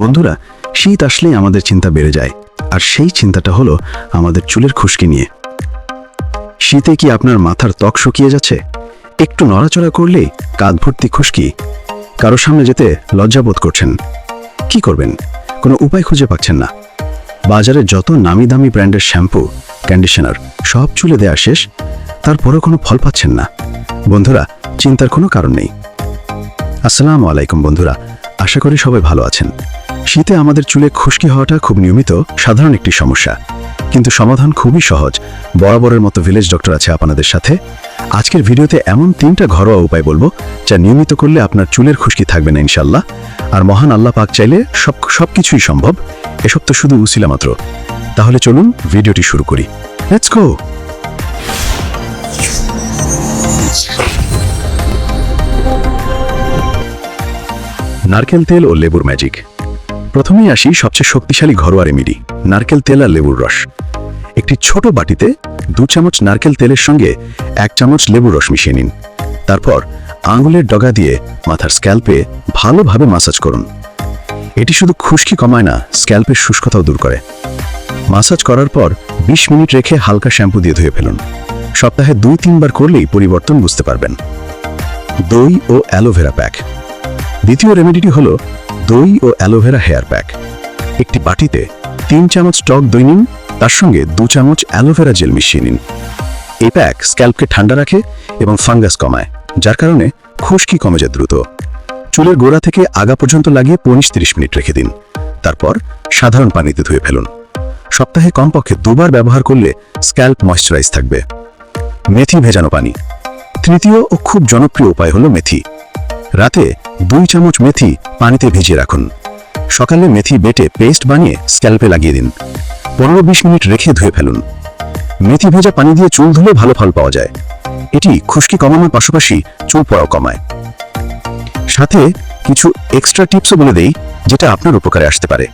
বন্ধুরা, শীত আসলেই আমাদের চিন্তা বেড়ে যায়, আর সেই চিন্তাটা হলো আমাদের চুলের খুশকি নিয়ে। শীতে কি আপনার মাথার ত্বক শুকিয়ে যাচ্ছে? একটু নড়াচড়া করলেই কাঁধ ভর্তি খুশকি, কারও সামনে যেতে লজ্জাবোধ করছেন। কি করবেন? কোনো উপায় খুঁজে পাচ্ছেন না। বাজারে যত নামি দামি ব্র্যান্ডের শ্যাম্পু, কন্ডিশনার, সব চুলে দেয়া শেষ, তারপরেও কোনো ফল পাচ্ছেন না। বন্ধুরা, চিন্তার কোনো কারণ নেই। আসসালামু আলাইকুম বন্ধুরা, আশা করি সবাই ভালো আছেন। শীতে আমাদের চুলে খুশকি হওয়াটা খুব নিয়মিত, সাধারণ একটি সমস্যা। কিন্তু সমাধান খুবই সহজ। বরাবরের মতো ভিলেজ ডক্টর আছে আপনাদের সাথে। আজকের ভিডিওতে এমন তিনটা ঘরোয়া উপায় বলব, যা নিয়মিত করলে আপনার চুলের খুশকি থাকবে না ইনশাল্লাহ আর মহান আল্লাহ পাক চাইলে সব সব কিছুই সম্ভব। এসব তো শুধু উসিলা মাত্র। তাহলে চলুন ভিডিওটি শুরু করি। লেটস গো নারকেল তেল ও লেবুর ম্যাজিক। প্রথমেই আসি সবচেয়ে শক্তিশালী ঘরোয়া রেমিডি, নারকেল তেল আর লেবুর রস। একটি ছোট বাটিতে দু চামচ নারকেল তেলের সঙ্গে এক চামচ লেবুর রস মিশিয়ে নিন। তারপর আঙুলের ডগা দিয়ে মাথার স্ক্যাল্পে ভালোভাবে মাসাজ করুন। এটি শুধু খুশকি কমায় না, স্ক্যাল্পের শুষ্কতাও দূর করে। মাসাজ করার পর ২০ মিনিট রেখে হালকা শ্যাম্পু দিয়ে ধুয়ে ফেলুন। সপ্তাহে দুই তিনবার করলেই পরিবর্তন বুঝতে পারবেন। দই ও অ্যালোভেরা প্যাক। দ্বিতীয় রেমেডিটি হল দই ও অ্যালোভেরা হেয়ার প্যাক একটি বাটিতে তিন চামচ টক দই নিন, তার সঙ্গে দু চামচ অ্যালোভেরা জেল মিশিয়ে নিন। এই প্যাক স্ক্যাল্পকে ঠান্ডা রাখে এবং ফাঙ্গাস কমায়, যার কারণে খুশকি কমে যায় দ্রুত। চুলের গোড়া থেকে আগা পর্যন্ত লাগিয়ে পঁচিশ তিরিশ মিনিট রেখে দিন। তারপর সাধারণ পানিতে ধুয়ে ফেলুন। সপ্তাহে কমপক্ষে দুবার ব্যবহার করলে স্ক্যাল্প ময়শ্চারাইজ থাকবে। মেথি ভেজানো পানি। তৃতীয় ও খুব জনপ্রিয় উপায় হলো মেথি। রাতে দুই চামচ মেথি পানিতে ভিজিয়ে রাখুন। সকালে মেথি বেটে পেস্ট বানিয়ে স্ক্যাল্পে লাগিয়ে দিন। পনেরো বিশ মিনিট রেখে ধুয়ে ফেলুন। মেথি ভেজা পানি দিয়ে চুল ধুলে ভালো ফল পাওয়া যায়। এটি খুশকি কমানোর পাশাপাশি চুল পড়াও কমায়। সাথে কিছু এক্সট্রা টিপসও বলে দেই, যেটা আপনার উপকারে আসতে পারে।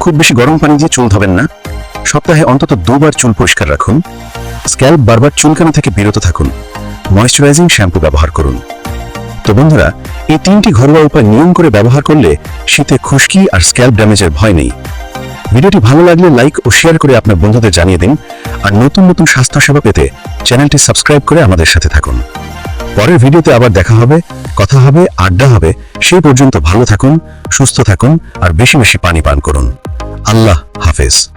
খুব বেশি গরম পানি দিয়ে চুল ধবেন না। সপ্তাহে অন্তত দুবার চুল পরিষ্কার রাখুন। স্ক্যাল্প বারবার চুলকানো থেকে বিরত থাকুন। ময়শ্চারাইজিং শ্যাম্পু ব্যবহার করুন। তো বন্ধুরা এই তিনটি ঘরোয়া উপায় নিয়ম করে ব্যবহার করলে শীতে খুশকি আর স্ক্যাল্প ড্যামেজের ভয় নেই। ভিডিওটি ভালো লাগলে লাইক ও শেয়ার করে আপনার বন্ধুদের জানিয়ে দিন আর নতুন নতুন স্বাস্থ্যসেবা পেতে চ্যানেলটি সাবস্ক্রাইব করে আমাদের সাথে থাকুন। পরের ভিডিওতে আবার দেখা হবে, কথা হবে, আড্ডা হবে, সেই পর্যন্ত ভালো থাকুন, সুস্থ থাকুন আর বেশি বেশি পানি পান করুন। আল্লাহ হাফেজ।